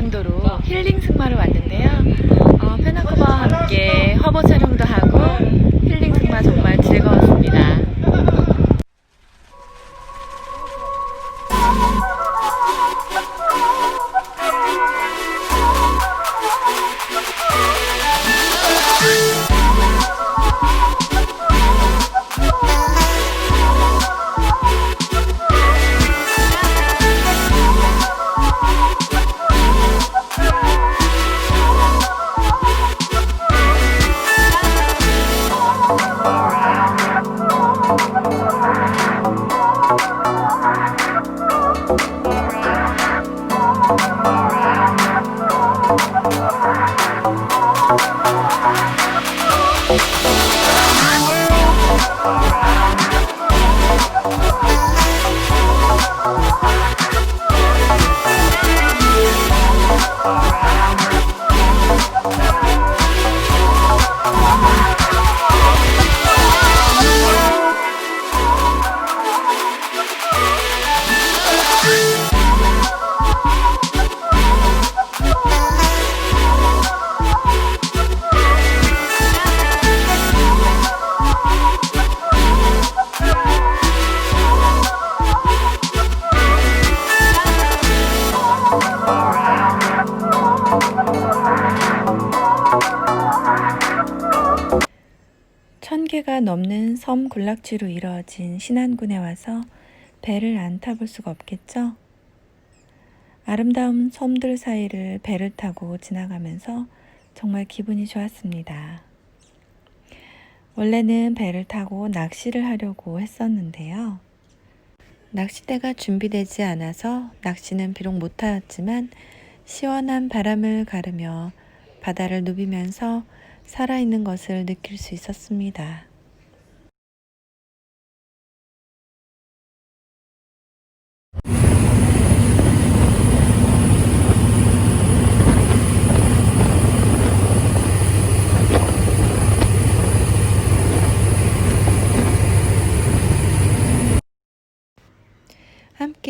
자운도로 힐링 승마를 왔는데요. 어, 페나코바와 함께 화보 촬영도 하고 Hoşçakalın. 섬 군락지로 이루어진 신안군에 와서 배를 안 타볼 수가 없겠죠? 아름다운 섬들 사이를 배를 타고 지나가면서 정말 기분이 좋았습니다. 원래는 배를 타고 낚시를 하려고 했었는데요. 낚싯대가 준비되지 않아서 낚시는 비록 못하였지만 시원한 바람을 가르며 바다를 누비면서 살아있는 것을 느낄 수 있었습니다.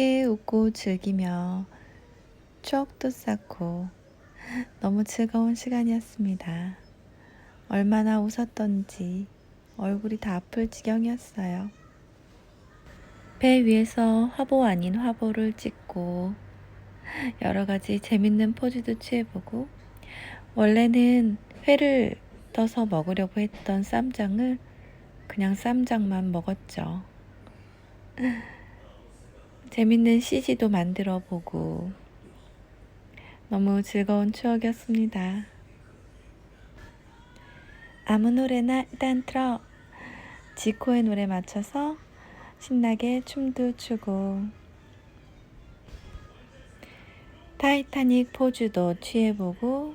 함께 웃고 즐기며 추억도 쌓고 너무 즐거운 시간이었습니다. 얼마나 웃었던지 얼굴이 다 아플 지경이었어요. 배 위에서 화보 아닌 화보를 찍고 여러 가지 재밌는 포즈도 취해보고 원래는 회를 떠서 먹으려고 했던 쌈장을 그냥 쌈장만 먹었죠. 재밌는 CG도 만들어 보고 너무 즐거운 추억이었습니다. 아무 노래나 일단 틀어 지코의 노래 맞춰서 신나게 춤도 추고 타이타닉 포즈도 취해보고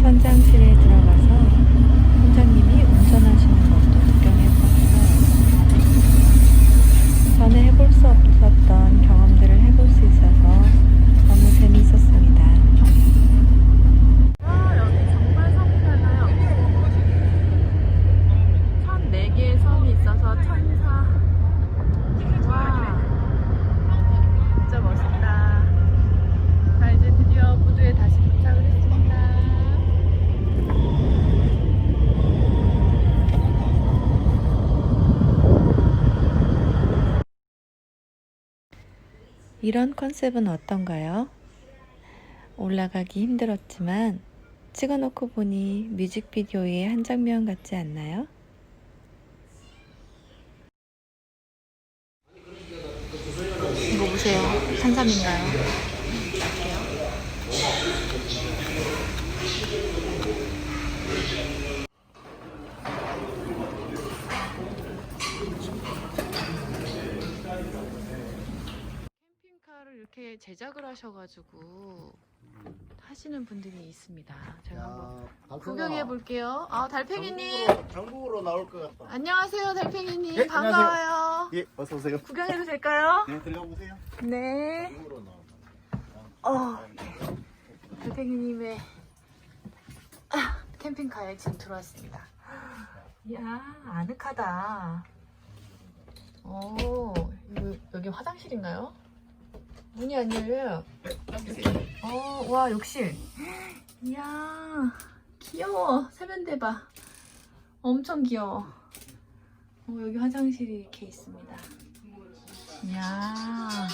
선장실에 들어가서 선장님이 운전하시는 것도 구경해봤어요. 전에 해볼 수 없었던 경험들을 해볼 수 있어서 너무 재미있었습니다. 아, 여기 정말 섬이 많아요. 1004개의 섬이 있어서 천사. 와. 진짜 멋있다. 자, 이제 드디어 부두에 다시 도착을 했습니다. 이런 컨셉은 어떤가요? 올라가기 힘들었지만 찍어놓고 보니 뮤직비디오의 한 장면 같지 않나요? 이거 보세요. 산삼인가요? 이렇게 제작을 하셔가지고 하시는 분들이 있습니다. 제가 한번 구경해 볼게요. 아 달팽이님 전국으로, 나올 것 같다. 안녕하세요 달팽이님 예, 반가워요. 예, 어서 오세요. 구경해도 될까요? 네, 들어가 보세요. 네. 전국으로 나온다. 어 달팽이님의 아, 캠핑카에 지금 들어왔습니다. 이야 아늑하다. 오 이거 여기 화장실인가요? 문이 안 열려요. 어, 와, 욕실. 이야, 귀여워. 세면대 봐. 엄청 귀여워. 어, 여기 화장실이 이렇게 있습니다. 이야.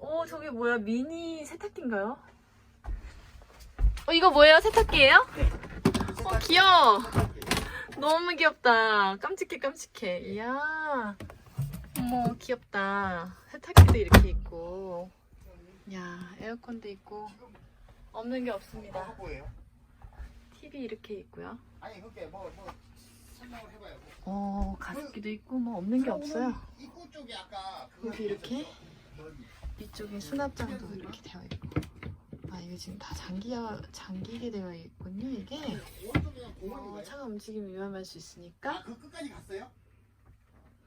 오, 저게 뭐야? 미니 세탁기인가요? 어, 이거 뭐예요? 세탁기예요? 어, 귀여워. 너무 귀엽다. 깜찍해, 깜찍해. 이야. 어머, 귀엽다. 세탁기도 이렇게 있고. 야, 에어컨도 있고. 없는 게 없습니다. 뭐예요? TV 이렇게 있고요. 아니 그게 뭐 뭐 설명을 해봐요. 어, 가습기도 있고, 뭐 없는 게 없어요. 입구 쪽에 아까 그거 여기 이렇게? 이쪽에 수납장도 이렇게 되어 있고. 아, 이게 지금 다 장기, 장기게 되어 있군요, 이게. 어? 차가 움직이면 위험할 수 있으니까. 아, 그 끝까지 갔어요?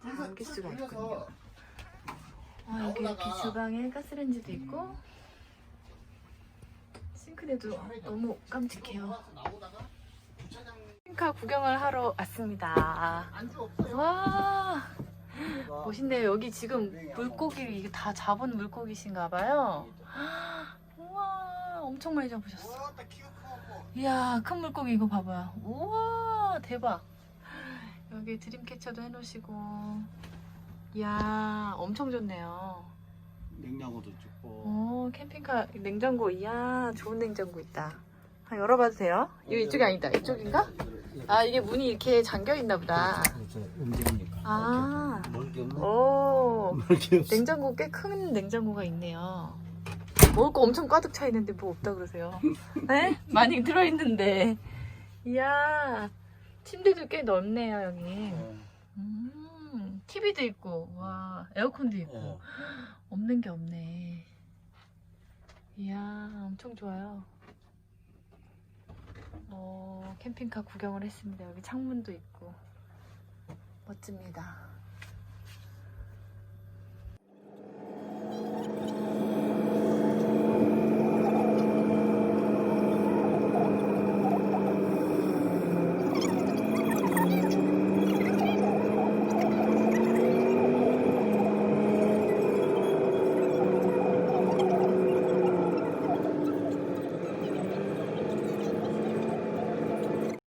다 옮길 수가 있군요. 아, 여기 이렇게 주방에 가스레인지도 있고 싱크대도 너무 깜찍해요. 싱카 구경을 하러 왔습니다. 와 멋있네요. 여기 지금 물고기 이게 다 잡은 물고기신가 봐요. 우와 엄청 많이 잡으셨어. 와, 딱 키가 이야 큰 물고기 이거 봐봐요. 우와 대박. 여기 드림캐쳐도 해놓으시고 이야 엄청 좋네요. 냉장고도 좋고. 오, 캠핑카 냉장고. 이야, 좋은 냉장고 있다. 아, 열어봐도 돼요? 이거 이쪽이 아니다. 이쪽인가? 아, 이게 문이 이렇게 잠겨 있나 보다. 그렇죠. 움직이니까. 아, 멀게 없나? 오, 멀게 없어. 냉장고 꽤 큰 냉장고가 있네요. 먹을 거 엄청 가득 차 있는데 뭐 없다 그러세요? 네? 많이 들어있는데. 이야, 침대도 꽤 넓네요, 여기. 네. 음, TV도 있고, 와, 에어컨도 있고. 네. 없는 게 없네. 이야, 엄청 좋아요. 어, 캠핑카 구경을 했습니다. 여기 창문도 있고. 멋집니다.